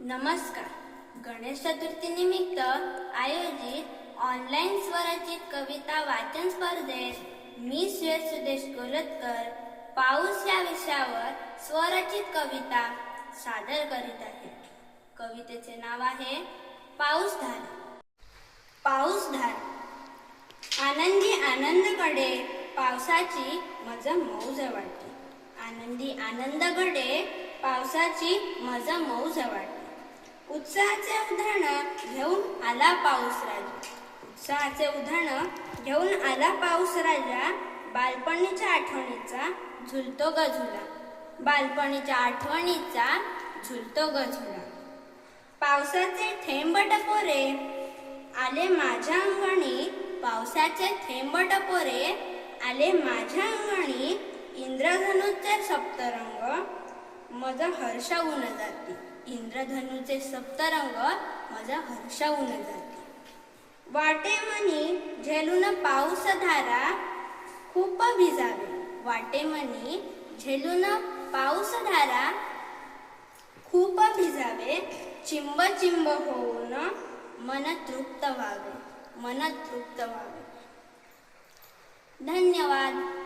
नमस्कार. गणेश चतुर्थी निमित्त आयोजित ऑनलाईन स्वरचित कविता वाचन स्पर्धेत मी श्रेय सुदेश गोलतकर पाऊस या विषयावर स्वरचित कविता सादर करीत आहे. कवितेचे नाव आहे पाऊसधार पाऊसधार आनंदी आनंदकडे पावसाची मज मौज वाटते आनंदी आनंदकडे पावसाची मज मौज वाटते उत्साहाचे उदाहरण घेऊन आला पाऊस राजा. उत्साहाचे उदाहरण घेऊन आला पाऊस राजा. बालपणीच्या आठवणीचा झुलतो गझुला. बालपणीच्या आठवणीचा झुलतो गझुला. पावसाचे थेंब टपोरे आले माझ्या अंगणी. पावसाचे थेंब टपोरे आले माझ्या अंगणी. इंद्रधनुचे सप्तरंग मज हर्षवून जाते. इंद्रधनुचे सप्तरंग मज हर्षवून जाते. वाटे म्हणी झेलून पाऊस धारा खूप भिजावे. वाटे म्हणी झेलून पाऊस धारा खूप भिजावे. चिंब चिंब होऊन मन तृप्त व्हावे. मन तृप्त व्हावे. धन्यवाद.